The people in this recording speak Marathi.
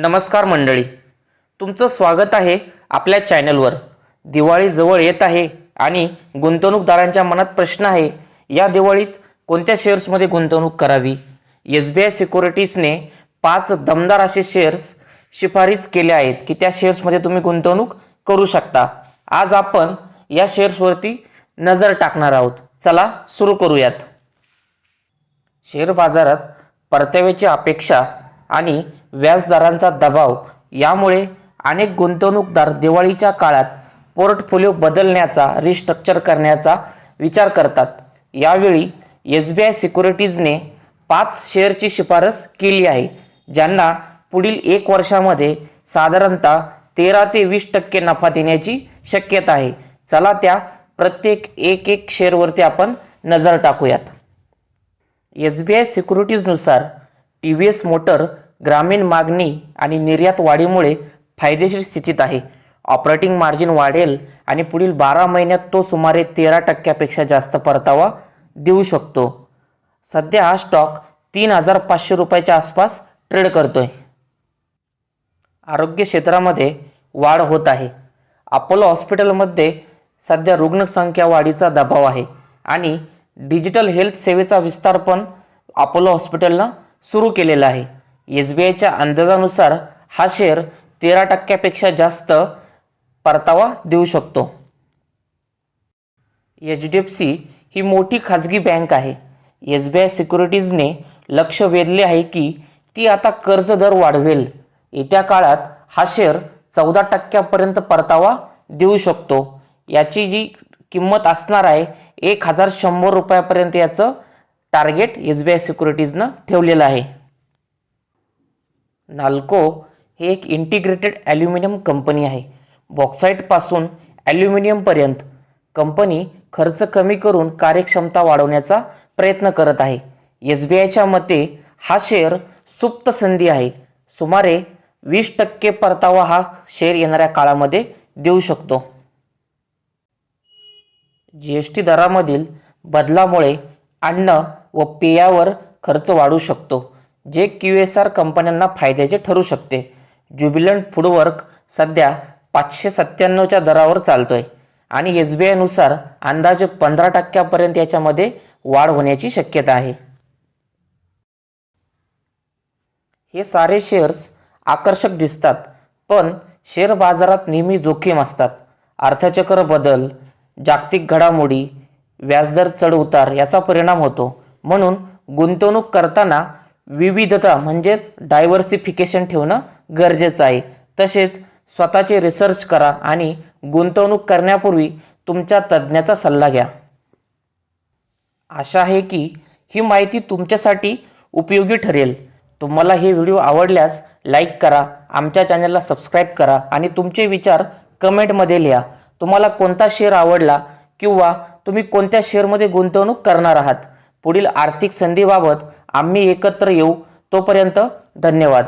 नमस्कार मंडळी. तुमचं स्वागत आहे आपल्या चॅनलवर. दिवाळी जवळ येत आहे आणि गुंतवणूकदारांच्या मनात प्रश्न आहे या दिवाळीत कोणत्या शेअर्समध्ये गुंतवणूक करावी? एस बी आय सिक्युरिटीजने पाच दमदार असे शेअर्स शिफारस केले आहेत की त्या शेअर्समध्ये तुम्ही गुंतवणूक करू शकता. आज आपण या शेअर्सवरती नजर टाकणार आहोत. चला सुरू करूयात. शेअर बाजारात परताव्याची अपेक्षा आणि व्याजदरांचा दबाव यामुळे अनेक गुंतवणूकदार दिवाळीच्या काळात पोर्टफोलिओ बदलण्याचा रिस्ट्रक्चर करण्याचा विचार करतात. यावेळी एस बी आय सिक्युरिटीजने पाच शेअरची शिफारस केली आहे ज्यांना पुढील एक वर्षामध्ये साधारणतः तेरा ते वीस टक्के नफा देण्याची शक्यता आहे. चला त्या प्रत्येक एक एक शेअरवरती आपण नजर टाकूयात. एस बी आय सिक्युरिटीजनुसार टी व्ही एस मोटर ग्रामीण मागणी आणि निर्यात वाढीमुळे फायदेशीर स्थितीत आहे. ऑपरेटिंग मार्जिन वाढेल आणि पुढील बारा महिन्यात तो सुमारे तेरा टक्क्यापेक्षा जास्त परतावा देऊ शकतो. सध्या हा स्टॉक तीन हजार पाचशे रुपयाच्या आसपास ट्रेड करतोय. आरोग्य क्षेत्रामध्ये वाढ होत आहे. अपोलो हॉस्पिटलमध्ये सध्या रुग्णसंख्या वाढीचा दबाव आहे आणि डिजिटल हेल्थ सेवेचा विस्तार पण अपोलो हॉस्पिटलनं सुरू केलेला आहे. एस बी आयच्या अंदाजानुसार हा शेअर तेरा टक्क्यापेक्षा जास्त परतावा देऊ शकतो. एच डी एफ सी ही मोठी खाजगी बँक आहे. एस बी आय सिक्युरिटीजने लक्ष वेधले आहे की ती आता कर्ज दर वाढवेल. येत्या काळात हा शेअर चौदा टक्क्यापर्यंत परतावा देऊ शकतो. याची जी किंमत असणार आहे एक हजार शंभर रुपयापर्यंत याचं टार्गेट एस बी आय सिक्युरिटीजनं ठेवलेलं आहे. नाल्को हे एक इंटिग्रेटेड ॲल्युमिनियम कंपनी आहे. बॉक्साईटपासून ॲल्युमिनियमपर्यंत कंपनी खर्च कमी करून कार्यक्षमता वाढवण्याचा प्रयत्न करत आहे. एस बी आयच्या मते हा शेअर सुप्त संधी आहे. सुमारे वीस टक्के परतावा हा शेअर येणाऱ्या काळामध्ये देऊ शकतो. जी एस टी दरामधील बदलामुळे अन्न व पेयावर खर्च वाढू शकतो. जे क्यू एस आर कंपन्यांना फायद्याचे ठरू शकते. ज्युबिलंट फूडवर्क सध्या पाचशे सत्त्याण्णवच्या दरावर चालतोय आणि एस बी आयनुसार अंदाजे पंधरा टक्क्यापर्यंत याच्यामध्ये वाढ होण्याची शक्यता आहे. हे सारे शेअर्स आकर्षक दिसतात पण शेअर बाजारात नेहमी जोखीम असतात. अर्थचक्र बदल जागतिक घडामोडी व्याजदर चढउतार याचा परिणाम होतो. म्हणून गुंतवणूक करताना विविधता म्हणजेच डायव्हर्सिफिकेशन ठेवणं गरजेचं आहे. तसेच स्वतःचे रिसर्च करा आणि गुंतवणूक करण्यापूर्वी तुमच्या तज्ज्ञाचा सल्ला घ्या. आशा आहे की ही माहिती तुमच्यासाठी उपयोगी ठरेल. तुम्हाला हे व्हिडिओ आवडल्यास लाईक करा आमच्या चॅनलला सबस्क्राईब करा आणि तुमचे विचार कमेंटमध्ये लिहा. तुम्हाला कोणता शेअर आवडला किंवा तुम्ही कोणत्या शेअरमध्ये गुंतवणूक करणार आहात? पुढील आर्थिक संधीबाबत आम्ही एकत्र येऊ. तोपर्यंत धन्यवाद.